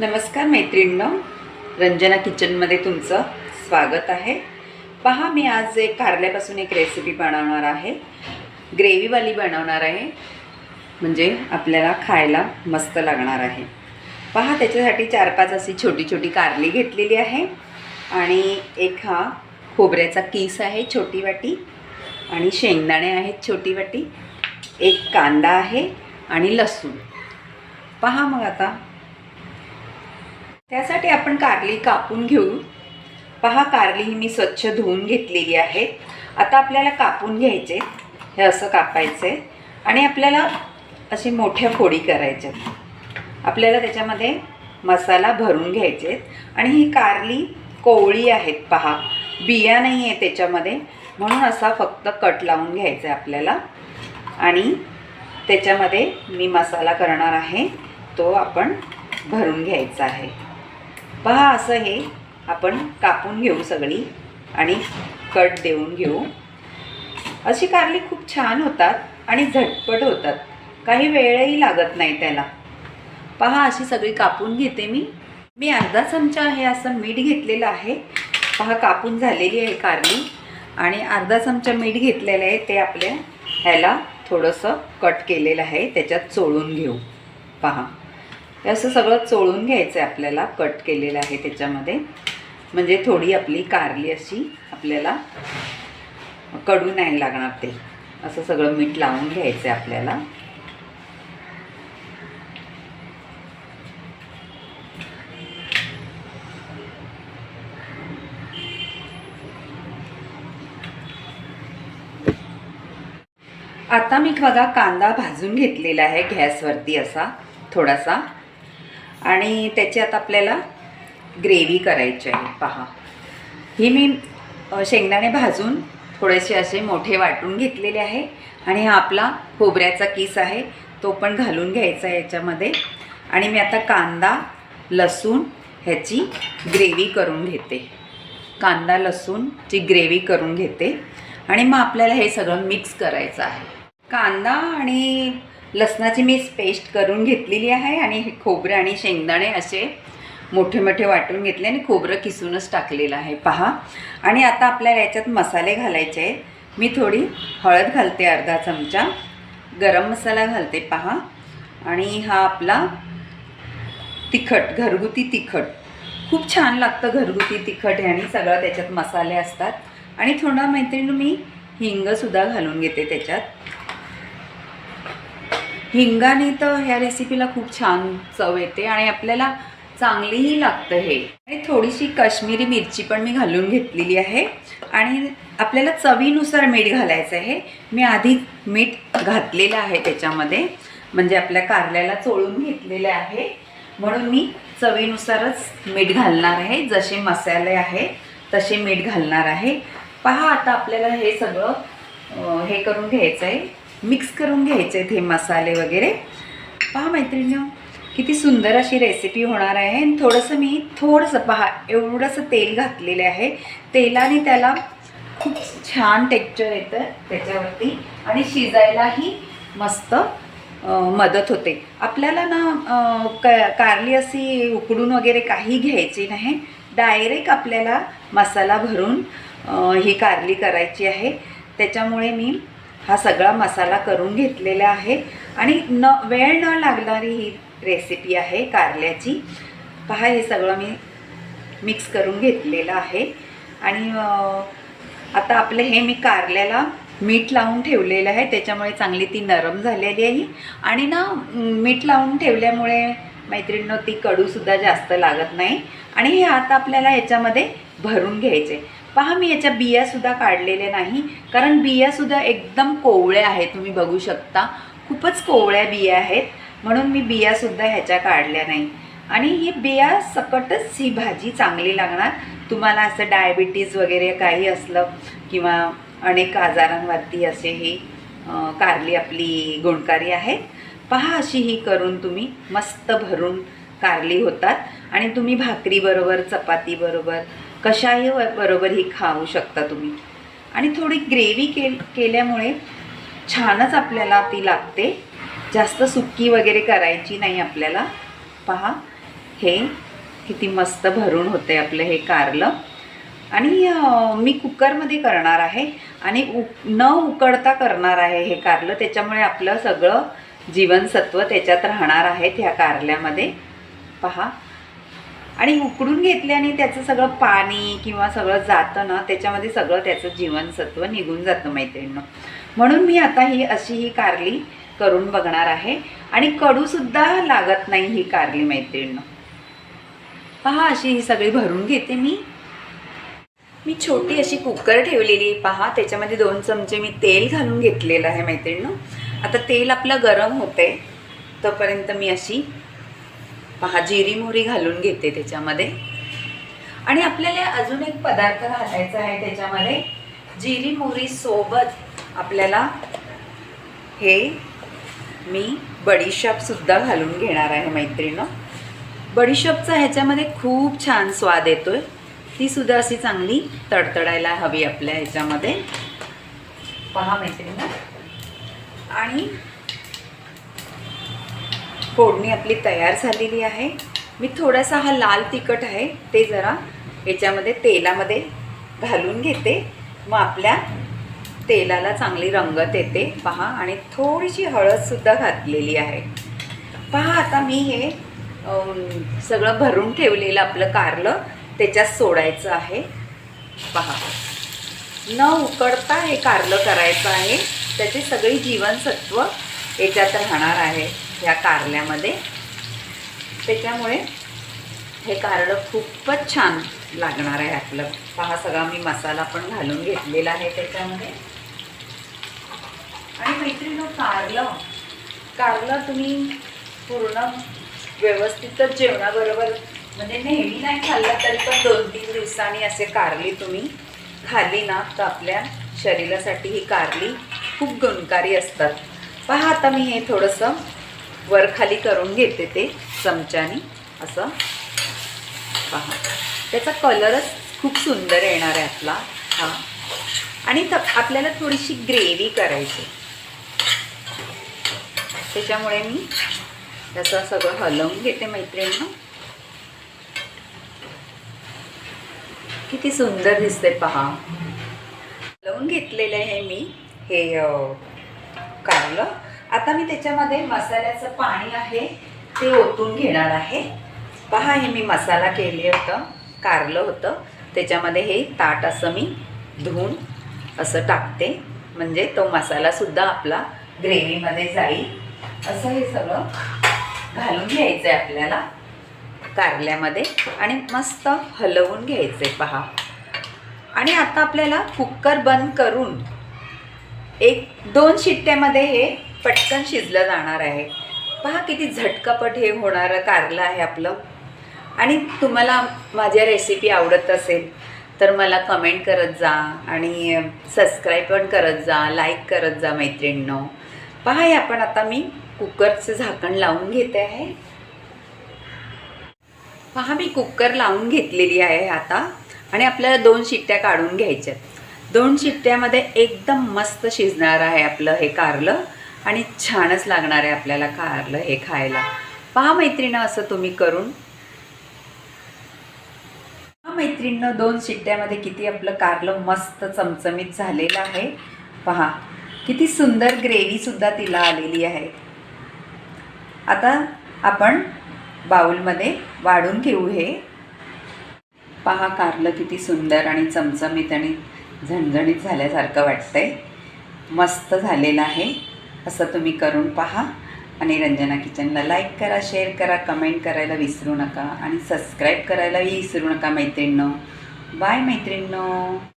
नमस्कार मैत्रिणींनो. रंजना किचनमध्ये तुमचं स्वागत आहे. पहा मी आज एक कारल्यापासून एक रेसिपी बनवणार आहे. ग्रेव्हीवाली बनवणार आहे. म्हणजे आपल्याला खायला मस्त लागणार आहे. पहा त्याच्यासाठी चार पाच अशी छोटी छोटी कारली घेतलेली आहे. आणि एक हा खोबऱ्याचा किस आहे छोटी वाटी. आणि शेंगदाणे आहेत छोटी वाटी. एक कांदा आहे आणि लसूण. पहा मग आता त्यासाठी आपण कारली कापून घेऊ. पहा कारली ही मी स्वच्छ धुवून घेतलेली आहे. आता आपल्याला कापून घ्यायचे. हे असं कापायचं. आहे आणि आपल्याला अशी मोठ्या फोडी करायच्या. आपल्याला त्याच्यामध्ये मसाला भरून घ्यायचे. आहेत आणि ही कारली कोवळी आहेत पहा. बिया नाही आहे त्याच्यामध्ये. म्हणून असा फक्त कट लावून घ्यायचा आहे आपल्याला. आणि त्याच्यामध्ये मी मसाला करणार आहे. तो आपण भरून घ्यायचा आहे. पहा असं हे आपण कापून घेऊ सगळी आणि कट देऊन घेऊ. अशी कारली खूप छान होतात आणि झटपट होतात. काही वेळही लागत नाही त्याला. पहा अशी सगळी कापून घेते मी. मी अर्धा चमचा हे असं मीठ घेतलेलं आहे. पहा कापून झालेली आहे कारली. आणि अर्धा चमचा मीठ घेतलेलं आहे ते आपल्या ह्याला थोडंसं कट केलेलं आहे. त्याच्यात चोळून घेऊ. पहा. हे असं सगळं चोळून घ्यायचं आहे आपल्याला कट केलेलं आहे त्याच्यामध्ये. म्हणजे थोडी आपली कारली अशी आपल्याला कडू नाही लागणार ते. असं सगळं मीठ लावून घ्यायचं आहे आपल्याला. आता मी बघा कांदा भाजून घेतलेला आहे गॅसवरती असा थोडासा. आणि त्याच्यात आपल्याला ग्रेव्ही करायची आहे. पहा. ही मी शेंगदाणे भाजून थोडेसे असे मोठे वाटून घेतलेले आहे. आणि हा आपला खोबऱ्याचा किस आहे तो पण घालून घ्यायचा आहे याच्यामध्ये. आणि मी आता कांदा लसूण ह्याची ग्रेव्ही करून घेते. कांदा लसूणची ग्रेव्ही करून घेते. आणि मग आपल्याला हे सगळं मिक्स करायचं आहे. कांदा आणि लसणाची मी पेस्ट करून घेतलेली आहे आणि हे खोबरं आणि शेंगदाणे असे मोठे मोठे वाटून घेतले आणि खोबरं किसूनच टाकलेलं आहे. पहा. आणि आता आपल्याला याच्यात मसाले घालायचे आहे मी थोडी हळद घालते अर्धा चमचा. गरम मसाला घालते पहा. आणि हा आपला तिखट घरगुती तिखट. खूप छान लागतं घरगुती तिखट ह्याने सगळं त्याच्यात मसाले असतात. आणि थोडा मैत्रीण मी हिंगसुद्धा घालून घेते त्याच्यात. हिंगाने तर ह्या रेसिपीला खूप छान चव येते आणि आपल्याला चांगलीही लागतं हे. आणि थोडीशी काश्मीरी मिरची पण मी घालून घेतलेली आहे. आणि आपल्याला चवीनुसार मीठ घालायचं आहे. मी आधी मीठ घातलेलं आहे त्याच्यामध्ये. म्हणजे आपल्या कारल्याला चोळून घेतलेले आहे. म्हणून मी चवीनुसारच मीठ घालणार आहे. जसे मसाले आहे तसे मीठ घालणार आहे. पहा आता आपल्याला हे सगळं हे करून घ्यायचं आहे मिक्स करून घ्यायचे आहेत हे मसाले वगैरे. पहा मैत्रिणी किती सुंदर अशी रेसिपी होणार आहे. आणि थोडंसं मी थोडंसं पहा एवढंसं तेल घातलेलं आहे. तेलाने त्याला खूप छान टेक्चर येतं त्याच्यावरती. आणि शिजायलाही मस्त मदत होते. आपल्याला ना क कारली अशी उकडून वगैरे काही घ्यायची नाही. डायरेक्ट आपल्याला मसाला भरून ही कारली करायची आहे. त्याच्यामुळे मी हा सगळा मसाला करून घेतलेला आहे. आणि न वेळ न लागणारी ही रेसिपी आहे कारल्याची. पहा हे सगळं मी मिक्स करून घेतलेलं आहे. आणि आता आपलं हे मी कारल्याला मीठ लावून ठेवलेलं आहे. त्याच्यामुळे चांगली ती नरम झालेली आहे. आणि ना मीठ लावून ठेवल्यामुळे मैत्रिणीनं ती कडूसुद्धा जास्त लागत नाही. आणि हे आता आपल्याला याच्यामध्ये भरून घ्यायचे. पहा मी याच्या बियासुद्धा काढलेल्या नाही. कारण बियासुद्धा एकदम कोवळ्या आहेत. तुम्ही बघू शकता. खूपच कोवळ्या बिया आहेत. म्हणून मी बियासुद्धा ह्याच्या काढल्या नाही. आणि ही बिया सकटच ही भाजी चांगली लागणार. तुम्हाला असं डायबिटीज वगैरे काही असलं किंवा अनेक आजारांवरती असे ही कारली आपली गुणकारी आहे पहा अशी ही करून तुम्ही मस्त भरून कारली होतात. आणि तुम्ही भाकरीबरोबर चपातीबरोबर कशाही व- बरोबर ही खाऊ शकता तुम्ही. आणि थोडी ग्रेव्ही के केल्यामुळे छानच आपल्याला ती लागते. जास्त सुक्की वगैरे करायची नाही आपल्याला. पहा हे किती मस्त भरून होते आपलं हे कारलं. आणि मी कुकरमध्ये करणार आहे आणि उ न उकडता करणार आहे हे कारलं. त्याच्यामुळे आपलं सगळं जीवनसत्व त्याच्यात राहणार आहेत ह्या कारल्यामध्ये. पहा आणि उकडून घेतल्याने त्याचं सगळं पाणी किंवा सगळं जातं ना त्याच्यामध्ये सगळं त्याचं जीवनसत्व निघून जातं मैत्रिणीनं. म्हणून मी आता ही अशी ही कारली करून बघणार आहे. आणि कडूसुद्धा लागत नाही ही कारली मैत्रिणीनं. पहा अशी ही सगळी भरून घेते मी. मी छोटी अशी कुकर ठेवलेली पहा. त्याच्यामध्ये दोन चमचे मी तेल घालून घेतलेलं आहे मैत्रिणीनं. आता तेल आपलं गरम होते तोपर्यंत मी अशी पहा जिरी मोहरी घालून घेते त्याच्यामध्ये. आणि आपल्याला अजून एक पदार्थ घालायचा आहे त्याच्यामध्ये. जिरी मोहरी सोबत आपल्याला हे मी बडीशापसुद्धा घालून घेणार आहे मैत्रिणं बडीशॉपचा ह्याच्यामध्ये खूप छान स्वाद येतो आहे तीसुद्धा अशी चांगली तडतडायला हवी आपल्या ह्याच्यामध्ये. पहा मैत्रिणीनं आणि फोडणी आपली तयार झालेली आहे. मी थोडासा हा लाल तिखट आहे ते जरा याच्यामध्ये तेलामध्ये घालून घेते. मग आपल्या तेलाला चांगली रंगत येते. पहा आणि थोडीशी हळदसुद्धा घातलेली आहे. पहा आता मी हे सगळं भरून ठेवलेलं आपलं कारलं त्याच्यात सोडायचं आहे. पहा. न उकडता हे कारलं करायचं आहे. त्याची सगळी जीवनसत्व याच्यात राहणार आहे. ह्या कारल्यामध्ये. त्याच्यामुळे हे कारलं खूपच छान लागणार आहे आपलं. पहा सगळा मी मसाला पण घालून घेतलेला आहे त्याच्यामध्ये. आणि मैत्रिणी हो, कारलं. कारलं तुम्ही पूर्ण व्यवस्थितच जेवणाबरोबर म्हणजे नेहमी नाही खाल्लं तरी पण दोन तीन दिवसांनी असे कारली तुम्ही. खाली ना तर आपल्या शरीरासाठी ही कारली खूप गुणकारी असतात. पहा आता मी हे थोडंसं वरखाली करून घेते ते चमच्यानी. असं. पहा. त्याचा कलरच खूप सुंदर येणार आहे आपला. हा. आणि त आपल्याला थोडीशी ग्रेव्ही करायची. त्याच्यामुळे मी त्याचं सगळं हलवून घेते मैत्रिणीनं. किती सुंदर दिसते पहा. हलवून घेतलेलं आहे मी. हे कारलं. आता मी त्याच्यामध्ये मसाल्याचं पाणी आहे ते ओतून घेणार आहे. पहा हे मी मसाला केले होतं कारलं होतं. त्याच्यामध्ये हे ताट असं मी धुवून असं टाकते. म्हणजे तो मसालासुद्धा आपला ग्रेव्हीमध्ये जाईल. असं हे सगळं घालून घ्यायचं आहे आपल्याला कारल्यामध्ये. आणि मस्त हलवून घ्यायचे पहा. आणि आता आपल्याला कुकर बंद करून एक दोन शिट्ट्यामध्ये हे पटकन शिजलं जाणार आहे. पहा किती झटकापट हे होणारं कारलं आहे आपलं. आणि तुम्हाला माझ्या रेसिपी आवडत असेल तर मला कमेंट करत जा आणि सबस्क्राईब पण करत जा लाईक करत जा मैत्रिणींनो. पहा हे आपण आता मी कुकरचं झाकण लावून घेते आहे. पहा मी कुकर लावून घेतलेली आहे आता. आणि आपल्याला दोन शिट्ट्या काढून घ्यायच्यात. दोन शिट्ट्यामध्ये एकदम मस्त शिजणार आहे आपलं हे कारलं. आणि छानच लागणार आहे आपल्याला कारलं हे खायला. पहा मैत्रिणं असं तुम्ही करून. पहा मैत्रिणं दोन शिट्ट्यामध्ये किती आपलं कारलं मस्त चमचमीत झालेलं आहे. पहा किती सुंदर ग्रेव्हीसुद्धा तिला आलेली आहे. आता आपण बाउलमध्ये वाढून घेऊ हे. पहा कारलं किती सुंदर आणि चमचमीत आणि झणझणीत झाल्यासारखं वाटतंय. मस्त झालेलं आहे. असं तुम्ही करून पहा. आणि रंजना किचनला लाईक करा शेअर करा कमेंट करायला विसरू नका. आणि सबस्क्राईब करायलाही विसरू नका मैत्रिणींनो. बाय मैत्रिणींनो.